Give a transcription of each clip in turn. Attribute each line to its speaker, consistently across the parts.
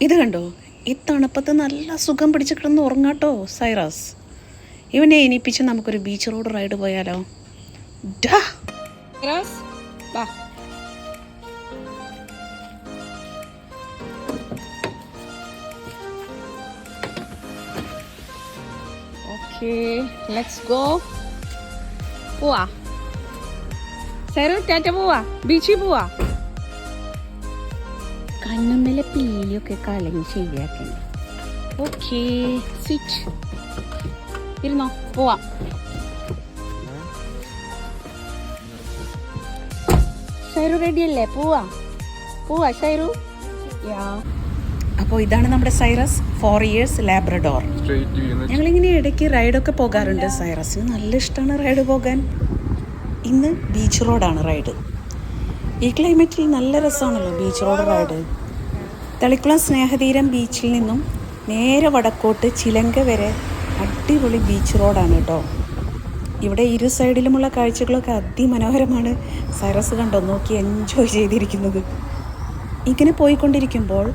Speaker 1: ഇത് കണ്ടോ? ഈ തണുപ്പത്ത് നല്ല സുഖം പിടിച്ച് കിടന്ന് ഉറങ്ങാട്ടോ സൈറാസ്. ഇവനെ എനിപ്പിച്ച് നമുക്കൊരു ബീച്ച് റോഡ് റൈഡ് പോയാലോ? പോവാ. ബീച്ചിൽ പോവാ. കണ്ണുമ്മലെ പീലിയൊക്കെ കളഞ്ഞ് ശരിയാക്കണ്ട? ഓക്കേ സിറ്റ് ഇരുന്നോ പോവാം. ഷൈറു റെഡി അല്ലേ പോവാ. പോവാ ഷൈറു. യാ അപ്പോൾ ഇതാണ് നമ്മുടെ സൈറസ് ഫോർ ഇയേഴ്സ് ലാബ്രഡോർ. ഞങ്ങളിങ്ങനെ ഇടയ്ക്ക് റൈഡൊക്കെ പോകാറുണ്ട് സൈറസിന്. നല്ല ഇഷ്ടമാണ് റൈഡ് പോകാൻ. ഇന്ന് ബീച്ച് റോഡാണ് റൈഡ്. ഈ ക്ലൈമറ്റിൽ നല്ല രസമാണല്ലോ beach road ride. Thalikulam Snehatheeram ബീച്ചിൽ നിന്നും നേരെ വടക്കോട്ട് ചിലങ്ക വരെ അടിപൊളി ബീച്ച് റോഡാണ് കേട്ടോ. ഇവിടെ ഇരു സൈഡിലുമുള്ള കാഴ്ചകളൊക്കെ അതിമനോഹരമാണ്. സരസ് കണ്ടോ? നോക്കി എൻജോയ് ചെയ്തിരിക്കുന്നത്. ഇങ്ങനെ പോയിക്കൊണ്ടിരിക്കുമ്പോൾ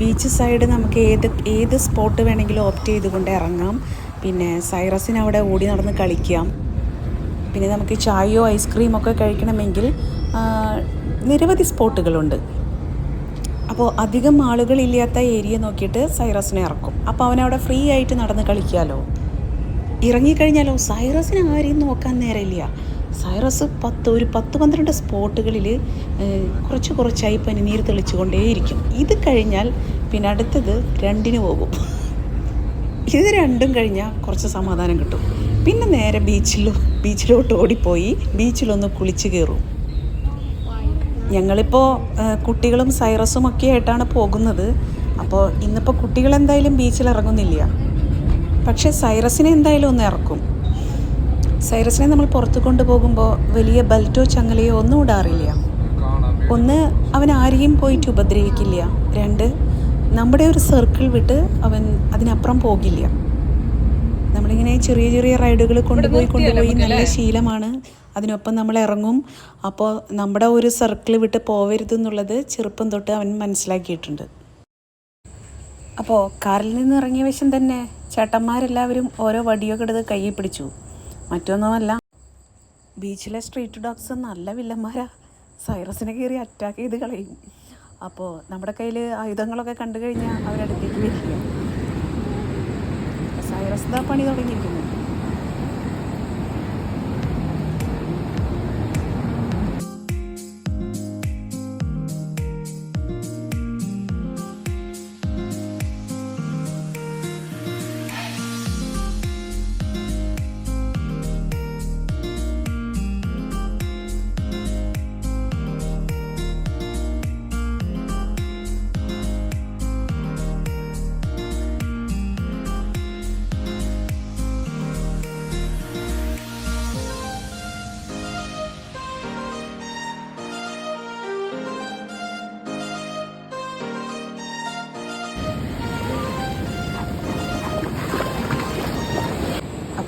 Speaker 1: ബീച്ച് സൈഡ് നമുക്ക് ഏത് ഏത് സ്പോട്ട് വേണമെങ്കിലും ഓപ്റ്റ് ചെയ്തുകൊണ്ട് ഇറങ്ങാം. പിന്നെ സൈറസിന് അവിടെ ഓടി നടന്ന് കളിക്കാം. പിന്നെ നമുക്ക് ചായയോ ഐസ്ക്രീമോ ഒക്കെ കഴിക്കണമെങ്കിൽ നിരവധി സ്പോട്ടുകളുണ്ട് അപ്പോൾ അധികം ആളുകളില്ലാത്ത ഏരിയ നോക്കിയിട്ട് സൈറസിനെ ഇറക്കും. അപ്പോൾ അവനവിടെ ഫ്രീ ആയിട്ട് നടന്ന് കളിക്കാമല്ലോ ഇറങ്ങിക്കഴിഞ്ഞാലോ സൈറസിന് ആരെയും നോക്കാൻ നേരമില്ല. സൈറസ് പത്ത് ഒരു പത്ത് പന്ത്രണ്ട് സ്പോട്ടുകളിൽ കുറച്ച് കുറച്ചായി പനിനീർ തെളിച്ചുകൊണ്ടേയിരിക്കും. ഇത് കഴിഞ്ഞാൽ പിന്നെ അടുത്തത് രണ്ടിന് പോകും. ഇത് രണ്ടും കഴിഞ്ഞാൽ കുറച്ച് സമാധാനം കിട്ടും. പിന്നെ നേരെ ബീച്ചിലോ ബീച്ചിലോട്ട് ഓടിപ്പോയി ബീച്ചിലൊന്ന് കുളിച്ച് കയറും. ഞങ്ങളിപ്പോൾ കുട്ടികളും സൈറസും ഒക്കെ ആയിട്ടാണ് പോകുന്നത്. അപ്പോൾ ഇന്നിപ്പോൾ കുട്ടികൾ എന്തായാലും ബീച്ചിൽ ഇറങ്ങുന്നില്ല. പക്ഷേ സൈറസിനെ എന്തായാലും ഒന്ന് ഇറക്കും. സൈറസിനെ നമ്മൾ പുറത്ത് കൊണ്ടുപോകുമ്പോൾ വലിയ ബെൽറ്റോ ചങ്ങലയോ ഒന്നും ഇടാറില്ല. ഒന്ന് അവൻ ആരെയും പോയിട്ട് ഉപദ്രവിക്കില്ല. രണ്ട് നമ്മുടെ ഒരു സർക്കിൾ വിട്ട് അവൻ അതിനപ്പുറം പോകില്ല. നമ്മളിങ്ങനെ ചെറിയ ചെറിയ റൈഡുകൾ കൊണ്ടുപോയി കൊണ്ടുപോയി നല്ല ശീലമാണ്. അതിനൊപ്പം നമ്മൾ ഇറങ്ങും അപ്പോൾ നമ്മുടെ ഒരു സർക്കിൾ വിട്ട് പോവരുത് എന്നുള്ളത് ചെറുപ്പം തൊട്ട് അവൻ മനസ്സിലാക്കിയിട്ടുണ്ട്. അപ്പോൾ കാറിൽ നിന്ന് ഇറങ്ങിയ വശം തന്നെ ചേട്ടന്മാരെല്ലാവരും ഓരോ വടിയൊക്കെ എടുത്ത് കയ്യിൽ പിടിച്ചു. മറ്റൊന്നുമല്ല ബീച്ചിലെ സ്ട്രീറ്റ് ഡോഗ്സ് നല്ല വില്ലന്മാരാ. സൈറസിനെ കയറി അറ്റാക്ക് ചെയ്ത് കളയും. അപ്പോൾ നമ്മുടെ കയ്യിൽ ആയുധങ്ങളൊക്കെ കണ്ടു കഴിഞ്ഞാൽ അവരടുത്തേക്ക് വരില്ല സൈറസ് ദാ പണി തുടങ്ങിയിരിക്കുന്നു.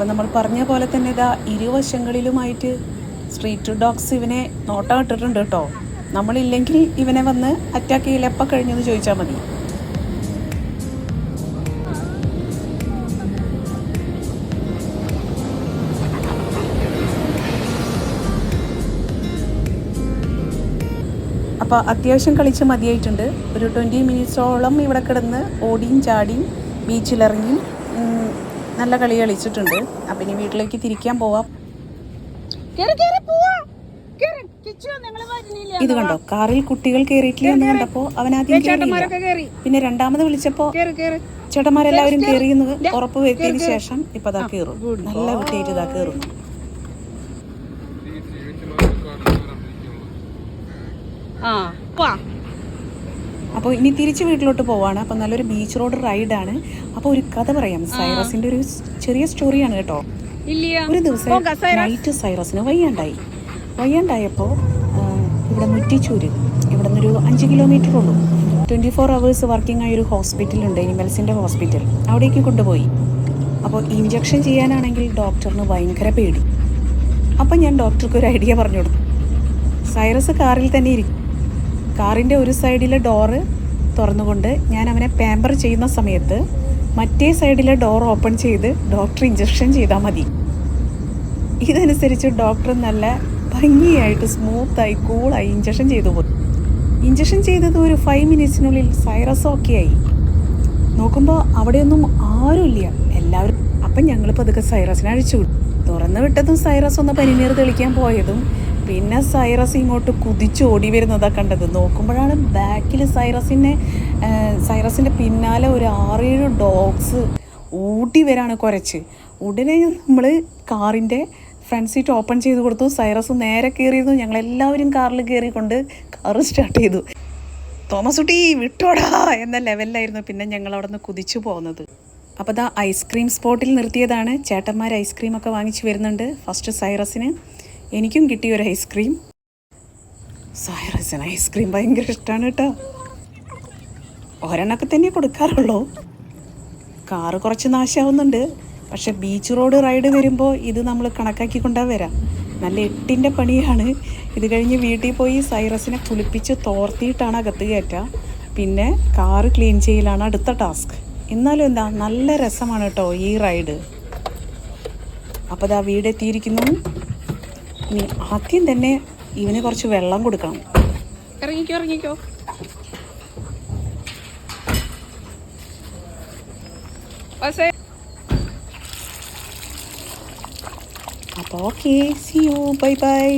Speaker 1: അപ്പോൾ നമ്മൾ പറഞ്ഞ പോലെ തന്നെ ഇതാ ഇരുവശങ്ങളിലുമായിട്ട് സ്ട്രീറ്റ് ഡോഗ്സ് ഇവനെ നോട്ടം ഇട്ടിട്ടുണ്ട് കേട്ടോ. നമ്മളില്ലെങ്കിൽ ഇവനെ വന്ന് അറ്റാക്ക് ചെയ്യില്ല എപ്പോൾ കഴിഞ്ഞെന്ന് ചോദിച്ചാൽ മതി. അപ്പോൾ അത്യാവശ്യം കളിച്ച് മതിയായിട്ടുണ്ട്. ഒരു ട്വന്റി മിനിറ്റ്സോളം ഇവിടെ കിടന്ന് ഓടിയും ചാടിയും ബീച്ചിലിറങ്ങി നല്ല കളി കളിച്ചിട്ടുണ്ട്. അപ്പം ഇനി വീട്ടിലേക്ക് തിരിക്കാൻ പോവാം. ഇത് കണ്ടോ? കാറിൽ കുട്ടികൾ കയറിയിട്ടില്ല എന്ന് കണ്ടപ്പോൾ അവൻ ആദ്യം. പിന്നെ രണ്ടാമത് വിളിച്ചപ്പോ ചേട്ടന്മാരെല്ലാവരും കയറിയെന്ന് ഉറപ്പ് വരുത്തിയതിന് ശേഷം ഇപ്പൊ അതാ കയറും നല്ല കുട്ടിയായിട്ട് ഇതാ കയറുന്നു
Speaker 2: ആ
Speaker 1: അപ്പോൾ ഇനി തിരിച്ച് വീട്ടിലോട്ട് പോവാണ്. അപ്പോൾ നല്ലൊരു ബീച്ച് റോഡ് റൈഡാണ് അപ്പോൾ ഒരു കഥ പറയാം. സൈറസിന്റെ ഒരു ചെറിയ സ്റ്റോറിയാണ് കേട്ടോ. ഒരു ദിവസം നൈറ്റ് സൈറസിന് വയ്യാണ്ടായി. വയ്യാണ്ടായപ്പോൾ ഇവിടെ മുറ്റിച്ചൂര്. ഇവിടെ നിന്നൊരു അഞ്ച് കിലോമീറ്റർ ഉള്ളൂ. ട്വന്റി ഫോർ അവേഴ്സ് വർക്കിംഗ് ആയ ഒരു ഹോസ്പിറ്റലുണ്ട് എനിമൽസിന്റെ ഹോസ്പിറ്റൽ അവിടേക്ക് കൊണ്ടുപോയി. അപ്പോൾ ഇഞ്ചക്ഷൻ ചെയ്യാനാണെങ്കിൽ ഡോക്ടറിന് ഭയങ്കര പേടി. അപ്പം ഞാൻ ഡോക്ടർക്ക് ഒരു ഐഡിയ പറഞ്ഞു കൊടുത്തു. സൈറസ് കാറിൽ തന്നെ ഇരിക്കും. കാറിന്റെ ഒരു സൈഡിലെ ഡോറ് തുറന്നുകൊണ്ട് ഞാൻ അവനെ പാമ്പർ ചെയ്യുന്ന സമയത്ത് മറ്റേ സൈഡിലെ ഡോർ ഓപ്പൺ ചെയ്ത് ഡോക്ടർ ഇഞ്ചക്ഷൻ ചെയ്താൽ മതി. ഇതനുസരിച്ച് ഡോക്ടർ നല്ല ഭംഗിയായിട്ട് സ്മൂത്തായി കൂളായി ഇഞ്ചക്ഷൻ ചെയ്തു പോയി. ഇഞ്ചക്ഷൻ ചെയ്തത് ഒരു ഫൈവ് മിനിറ്റ്സിനുള്ളിൽ സൈറസ് ഓക്കെ ആയി. നോക്കുമ്പോൾ അവിടെയൊന്നും ആരുമില്ല. എല്ലാവരും അപ്പം ഞങ്ങൾ പതുക്കെ സൈറസിനെ അഴിച്ചു വിട്ടു. തുറന്നു വിട്ടതും സൈറസ് ഒന്ന് പനിനീർ തെളിക്കാൻ പോയതും പിന്നെ സൈറസ് ഇങ്ങോട്ട് കുതിച്ച് ഓടി വരുന്നതാണ് കണ്ടത്. നോക്കുമ്പോഴാണ് ബാക്കിൽ സൈറസിനെ സൈറസിന്റെ പിന്നാലെ ഒരു ആറേഴ് ഡോഗ്സ് ഊട്ടി വരാണ് കുരച്ച്. ഉടനെ നമ്മൾ കാറിന്റെ ഫ്രണ്ട് സീറ്റ് ഓപ്പൺ ചെയ്ത് കൊടുത്തു. സൈറസ് നേരെ കയറിയിരുന്നു. ഞങ്ങളെല്ലാവരും കാറിൽ കയറിക്കൊണ്ട് കാറ് സ്റ്റാർട്ട് ചെയ്തു. തോമസ് കുട്ടി വിട്ടോടാ എന്ന ലെവലിലായിരുന്നു പിന്നെ ഞങ്ങൾ അവിടെ നിന്ന് കുതിച്ചു പോകുന്നത് അപ്പോൾ ദാ ഐസ്ക്രീം സ്പോട്ടിൽ നിർത്തിയതാണ്. ചേട്ടന്മാർ ഐസ്ക്രീം ഒക്കെ വാങ്ങിച്ചു വരുന്നുണ്ട്. ഫസ്റ്റ് സൈറസിന്. എനിക്കും കിട്ടിയ ഒരു ഐസ്ക്രീം സൈറസിന് ഐസ്ക്രീം ഭയങ്കര ഇഷ്ടമാണ് കേട്ടോ. ഒരെണ്ണൊക്കെ തന്നെ കൊടുക്കാറുള്ളൂ. കാറ് കുറച്ച് നാശമാവുന്നുണ്ട് പക്ഷെ ബീച്ച് റോഡ് റൈഡ് വരുമ്പോൾ ഇത് നമ്മൾ കണക്കാക്കിക്കൊണ്ടാ വരാം. നല്ല എട്ടിന്റെ പണിയാണ്. ഇത് കഴിഞ്ഞ് വീട്ടിൽ പോയി സൈറസിനെ കുളിപ്പിച്ച് തോർത്തിയിട്ടാണ് അകത്ത് കയറ്റുക പിന്നെ കാറ് ക്ലീൻ ചെയ്യലാണ് അടുത്ത ടാസ്ക് എന്നാലും എന്താ നല്ല രസമാണ് കേട്ടോ ഈ റൈഡ്. അപ്പോൾ ഇതാ വീടെത്തിയിരിക്കുന്നു ഇനി ആദ്യം തന്നെ ഇവന് കുറച്ച് വെള്ളം കൊടുക്കണം.
Speaker 3: ഇറങ്ങിക്കോ ഇറങ്ങിക്കോ.
Speaker 1: അപ്പോൾ okay see you bye bye